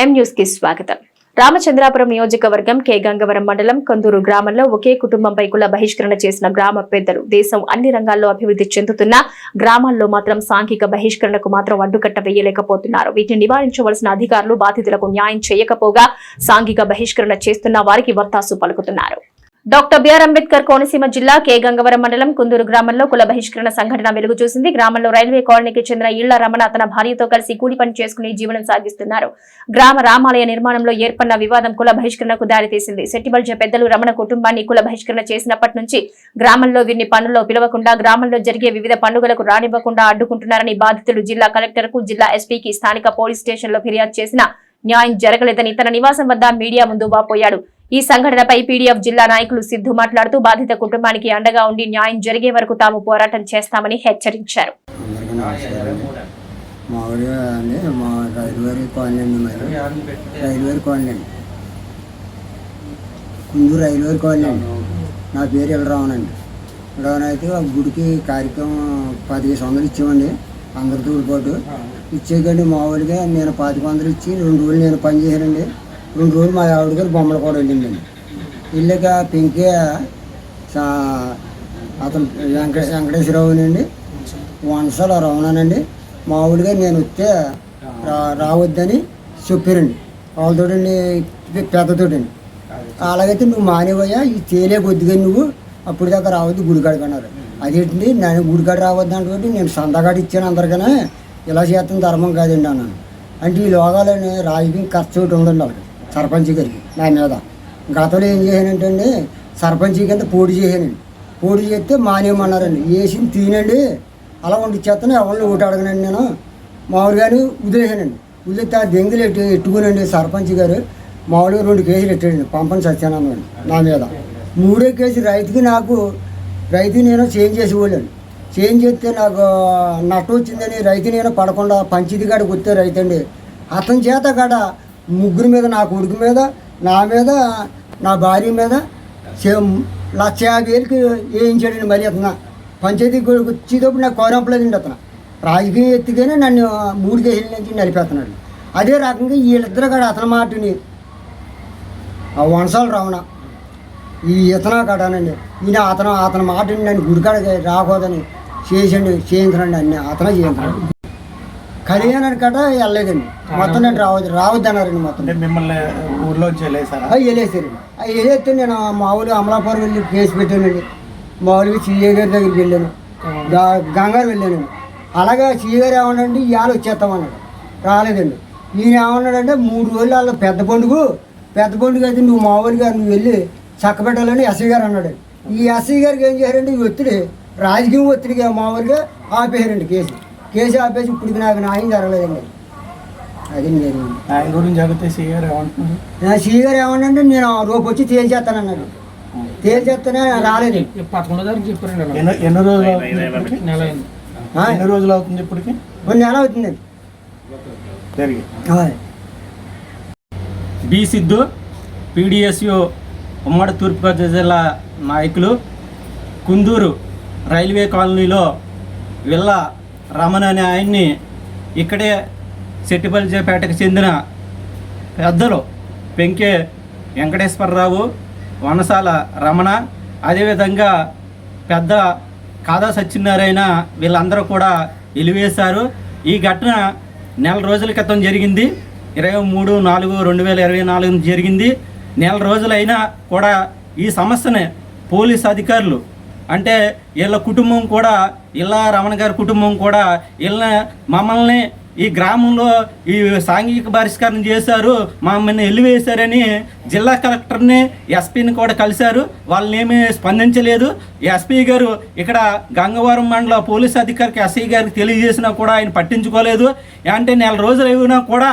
ఎం న్యూస్కి స్వాగతం. రామచంద్రాపురం నియోజకవర్గం కె గంగవరం మండలం కందూరు గ్రామంలో ఒకే కుటుంబంపై కుల బహిష్కరణ చేసిన గ్రామ పెద్దలు దేశం అన్ని రంగాల్లో అభివృద్ధి చెందుతున్న గ్రామాల్లో మాత్రం సాంఘిక బహిష్కరణకు మాత్రం అడ్డుకట్ట వేయలేకపోతున్నారు. వీటిని నివారించవలసిన అధికారులు బాధితులకు న్యాయం చేయకపోగా సాంఘిక బహిష్కరణ చేస్తున్న వారికి వత్తాసు పలుకుతున్నారు. డాక్టర్ బిఆర్ అంబేద్కర్ కోనసీమ జిల్లా కే గంగవరం మండలం కుందూరు గ్రామంలో కుల బహిష్కరణ సంఘటన వెలుగు చూసింది గ్రామంలో రైల్వే కాలనీకి చెందిన ఇళ్ళ రమణ తన భార్యతో కలిసి కూలి పని చేసుకుని జీవనం సాగిస్తున్నారు. గ్రామ రామాలయ నిర్మాణంలో ఏర్పడిన వివాదం కుల బహిష్కరణకు దారితీసింది. సెట్టిబల్జ పెద్దలు రమణ కుటుంబాన్ని కుల బహిష్కరణ చేసినప్పటి నుంచి గ్రామంలో వీరిని పనుల్లో పిలవకుండా గ్రామంలో జరిగే వివిధ పండుగలకు రానివ్వకుండా అడ్డుకుంటున్నారని బాధితులు జిల్లా కలెక్టర్కు జిల్లా ఎస్పీకి స్థానిక పోలీస్ స్టేషన్లో ఫిర్యాదు చేసిన న్యాయం జరగలేదని తన నివాసం వద్ద మీడియా ముందు వాపోయాడు. ఈ సంఘటనపై పీడీఎఫ్ జిల్లా నాయకులు సిద్ధు మాట్లాడుతూ బాధిత కుటుంబానికి అండగా ఉండి న్యాయం జరిగే వరకు తాము పోరాటం చేస్తామని హెచ్చరించారు. కుందూరు కాలనీ. నా పేరు ఎల్లరావన్ అండి ఎల్లరావన్ అయితే ఆ గుడికి కార్యక్రమం పదిహేను వందలు ఇచ్చామండి అందరితో పాటు ఇచ్చేకండి మామూలుగా నేను పాతిక వందలు ఇచ్చి రెండు రోజులు నేను పనిచేశానండి రెండు రోజులు మా ఆవిడ గారు బొమ్మలు కూడా వెళ్ళిందండి వెళ్ళాక పెంకే సా- అతను వెంక వెంకటేశ్వరరావునండి వంశల రమణనండి. మామూలుగా నేను వస్తే రా రావద్దని చెప్పారండి. వాళ్ళతోటండి పెద్దతోటండి. అలాగైతే నువ్వు మానేవయ్యా ఈ తేలే కొద్దిగా నువ్వు అప్పుడు దాకా రావద్దు గుడికాడికి అన్నారు. అదేంటి నేను గుడికాడ రావద్దు అంటే నేను సంతకాడ ఇచ్చాను అందరికనే. ఇలా చేస్తాను ధర్మం కాదండి అన్నాను. అంటే ఈ లోగాలని రాజకీయం ఖర్చు ఒకటి ఉండండి వాళ్ళకి. సర్పంచ్ గారికి నా మీద. గతంలో ఏం చేశానంటే అండి సర్పంచ్ కింద పోటీ చేశానండి. పోటీ చేస్తే మానేయమన్నారండి. వేసింది తినండి అలా వండిచ్చేస్తాను ఎవరిని ఓటు అడగనండి నేను. మామూలుగానే వదిలేసానండి వదిలేస్తే ఆ దెంగులు ఎట్టు ఎట్టుకునండి సర్పంచ్ గారు. మామూలుగా రెండు కేసులు ఎట్టాడండి పంపని సత్యానందండి నా మీద. మూడో కేసు రైతుకి నాకు రైతు నేను చేంజ్ చేసేవాళ్ళండి. చేంజ్ చేస్తే నాకు నష్టం వచ్చిందని రైతు నేను పడకుండా పంచిది కాడికి వస్తే రైతు అండి అతని చేత కాడ ముగ్గురు మీద నా కొడుకు మీద నా మీద నా భార్య మీద లక్ష యాభై వేలకి వేయించాడండి మరి అతను. పంచాయతీ వచ్చేటప్పుడు నాకు కోరంపలేదండి అతను. రాజకీయం ఎత్తుగానే నన్ను మూడు కేసుల నుంచి నడిపేస్తున్నాడు. అదే రకంగా వీళ్ళిద్దరు కూడా అతని మాటని వంశాలు రావణ ఈ ఇతనా కడానండి ఈయన అతను అతని మాటని నన్ను గుడికాడ రాకూడదని చేసండి చేయించండి అన్ని అతనే చేయించండి కళ్యాణానికి కట వెళ్ళలేదండి మొత్తం నేను రావద్దు రావద్దు అన్నారండి మొత్తం. మిమ్మల్ని ఊర్లోంచి వెళ్ళేసారా? అవి వెళ్ళేసారండి. అవి వెళ్ళేస్తే నేను మామూలుగా అమలాపురం వెళ్ళి కేసు పెట్టానండి. మామూలుగా సీఏ గారి దగ్గరికి వెళ్ళాను. గంగారు వెళ్ళానండి. అలాగే సీఏ గారు ఏమన్నాడండి ఇవాళ వచ్చేస్తామన్నాడు. రాలేదండి. ఈయన ఏమన్నాడంటే మూడు రోజులు వాళ్ళ పెద్ద పండుగ. పెద్ద పండుగ అయితే నువ్వు మామూలుగా నువ్వు వెళ్ళి చక్కబెట్టాలని ఎస్ఐ గారు అన్నాడు. ఈ ఎస్ఐ గారికి ఏం చేశారండి ఈ ఒత్తిడి రాజకీయ ఒత్తిడిగా మామూలుగా ఆపేశారండి కేసు. కేసు ఆపేసి ఇప్పుడు నాకు న్యాయం జరగలేదండి. అది నేను ఆయన గురించి అడిగితే సీఆర్ ఏమంటున్నారు? నా సీ గారు ఏమన్నాడంటే నేను రేపు వచ్చి తేల్చేస్తానన్నాడు తేల్చేస్తానే రాలేదు. పదకొండో తారీఖు చెప్పారండి. ఎన్ని ఎన్ని రోజులు అవుతుంది ఇప్పటికి? నెల? ఎన్ని రోజులు అవుతుంది ఇప్పటికి? కొన్ని నెల అవుతుందండి. ఆయ్. బి సిద్ధు పీడిఎస్యు ఉమ్మడి తూర్పుగోదావరి జిల్లా నాయకులు కుందూరు రైల్వే కాలనీలో విల్ల రమణ అనే ఆయన్ని ఇక్కడే సెట్టిపల్లిపేటకు చెందిన పెద్దలు పెంకే వెంకటేశ్వరరావు వనసాల రమణ అదేవిధంగా పెద్ద కాదా సత్యనారాయణ వీళ్ళందరూ కూడా వెలివేశారు ఈ ఘటన నెల రోజుల క్రితం జరిగింది. ఇరవై మూడు నాలుగు రెండు వేల ఇరవై నాలుగు జరిగింది. నెల రోజులైనా కూడా ఈ సమస్యని పోలీస్ అధికారులు అంటే వీళ్ళ కుటుంబం కూడా ఇలా రమణ గారి కుటుంబం కూడా వీళ్ళ మమ్మల్ని ఈ గ్రామంలో ఈ సాంఘిక బహిష్కరణ చేశారు మమ్మల్ని వెలివేశారని జిల్లా కలెక్టర్ని ఎస్పీని కూడా కలిశారు. వాళ్ళని ఏమీ స్పందించలేదు. ఎస్పీ గారు ఇక్కడ గంగవరం మండల పోలీస్ అధికారికి ఎస్ఐ గారికి తెలియజేసినా కూడా ఆయన పట్టించుకోలేదు. అంటే నెల రోజులు అయినా కూడా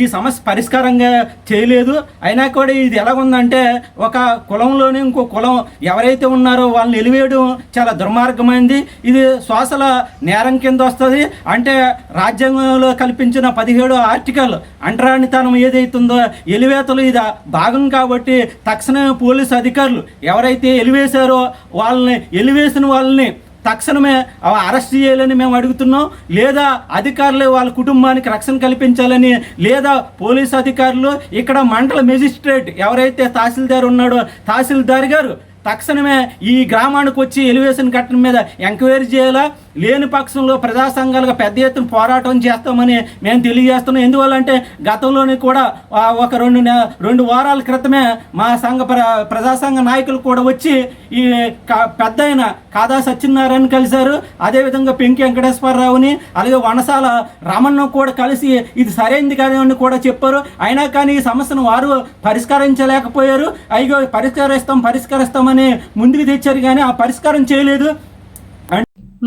ఈ సమస్య పరిష్కారంగా చేయలేదు. అయినా కూడా ఇది ఎలాగుందంటే ఒక కులంలోనే ఇంకో కులం ఎవరైతే ఉన్నారో వాళ్ళని ఎలివేయడం చాలా దుర్మార్గమైంది. ఇది శ్వాసల నేరం కింద వస్తుంది. అంటే రాజ్యాంగంలో కల్పించిన పదిహేడు ఆర్టికల్ అంటరానితనం ఏదైతుందో ఎలివేతలు ఇది భాగం కాబట్టి తక్షణమే పోలీసు అధికారులు ఎవరైతే ఎలివేశారో వాళ్ళని ఎలివేసిన వాళ్ళని తక్షణమే అవి అరెస్ట్ చేయాలని మేము అడుగుతున్నాం. లేదా అధికారులు వాళ్ళ కుటుంబానికి రక్షణ కల్పించాలని లేదా పోలీస్ అధికారులు ఇక్కడ మండల మెజిస్ట్రేట్ ఎవరైతే తహసీల్దార్ ఉన్నాడో తహసీల్దార్ గారు తక్షణమే ఈ గ్రామానికి వచ్చి ఎలివేషన్ కట్టడం మీద ఎంక్వైరీ చేయాలా? లేని పక్షంలో ప్రజా సంఘాలుగా పెద్ద ఎత్తున పోరాటం చేస్తామని మేము తెలియజేస్తున్నాం. ఎందువల్లంటే గతంలోని కూడా ఒక రెండు నె- రెండు వారాల క్రితమే మా సంఘ ప్ర ప్రజా సంఘ నాయకులు కూడా వచ్చి ఈ క- పెద్ద ఆయన కాదా సత్యనారాయణ కలిశారు. అదేవిధంగా పెంకి వెంకటేశ్వరరావుని అలాగే వనసాల రమణ కూడా కలిసి ఇది సరైనది కాదని కూడా చెప్పారు. అయినా కానీ ఈ సమస్యను వారు పరిష్కరించలేకపోయారు. అయ్యో పరిష్కరిస్తాం పరిష్కరిస్తామని ముందుకు తెచ్చారు కానీ ఆ పరిష్కారం చేయలేదు.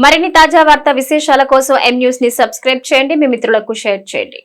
మరిన్ని తాజా వార్తా విశేషాల కోసం ఎం న్యూస్ని సబ్స్క్రైబ్ చేయండి. మీ మిత్రులకు షేర్ చేయండి.